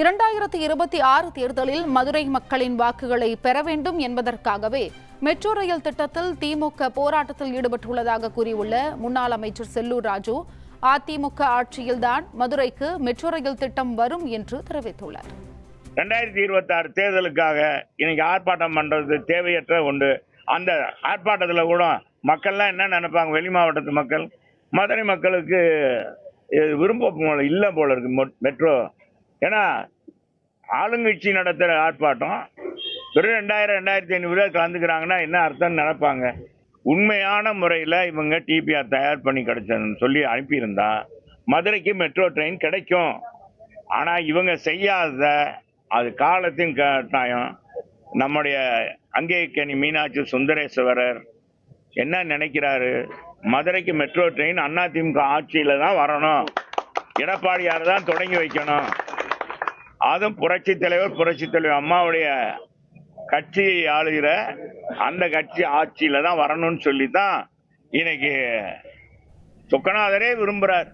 இரண்டாயிரத்தி இருபத்தி ஆறு தேர்தலில் மதுரை மக்களின் வாக்குகளை பெற வேண்டும் என்பதற்காகவே மெட்ரோ ரயில் திட்டத்தில் திமுக போராட்டத்தில் ஈடுபட்டுள்ளதாக கூறியுள்ள முன்னாள் அமைச்சர் செல்லூர் ராஜு அதிமுக ஆட்சியில்தான் மதுரைக்கு மெட்ரோ ரயில் திட்டம் வரும் என்று தெரிவித்துள்ளார். ரெண்டாயிரத்தி இருபத்தி ஆறு தேர்தலுக்காக இன்னைக்கு ஆர்ப்பாட்டம் பண்றது தேவையற்ற ஒன்று. அந்த ஆர்ப்பாட்டத்தில் கூட மக்கள்லாம் என்ன நினைப்பாங்க? வெளி மாவட்டத்து மக்கள் மதுரை மக்களுக்கு விரும்ப இல்லை போல இருக்கு மெட்ரோ ஏன்னா ஆளுங்கட்சி நடத்துகிற ஆர்ப்பாட்டம் வெறும் ரெண்டாயிரம் ரெண்டாயிரத்தி ஐநூறு பேர் கலந்துக்கிறாங்கன்னா என்ன அர்த்தம்னு நினைப்பாங்க? உண்மையான முறையில் இவங்க டிபிஆர் தயார் பண்ணி கிடைச்சதுன்னு சொல்லி அனுப்பியிருந்தா மதுரைக்கு மெட்ரோ ட்ரெயின் கிடைக்கும். ஆனால் இவங்க செய்யாத அது காலத்தின் கட்டாயம். நம்முடைய அங்கேக்கணி மீனாட்சி சுந்தரேஸ்வரர் என்ன நினைக்கிறாரு? மதுரைக்கு மெட்ரோ ட்ரெயின் அதிமுக ஆட்சியில் தான் வரணும். எடப்பாடியார் தான் தொடங்கி வைக்கணும். அதுவும் புரட்சி தலைவர் புரட்சி தலைவர் அம்மாவுடைய கட்சியை ஆளுகிற அந்த கட்சி ஆட்சியில தான் வரணும்னு சொல்லி தான் இன்னைக்கு சொக்கநாதரே விரும்புறார்.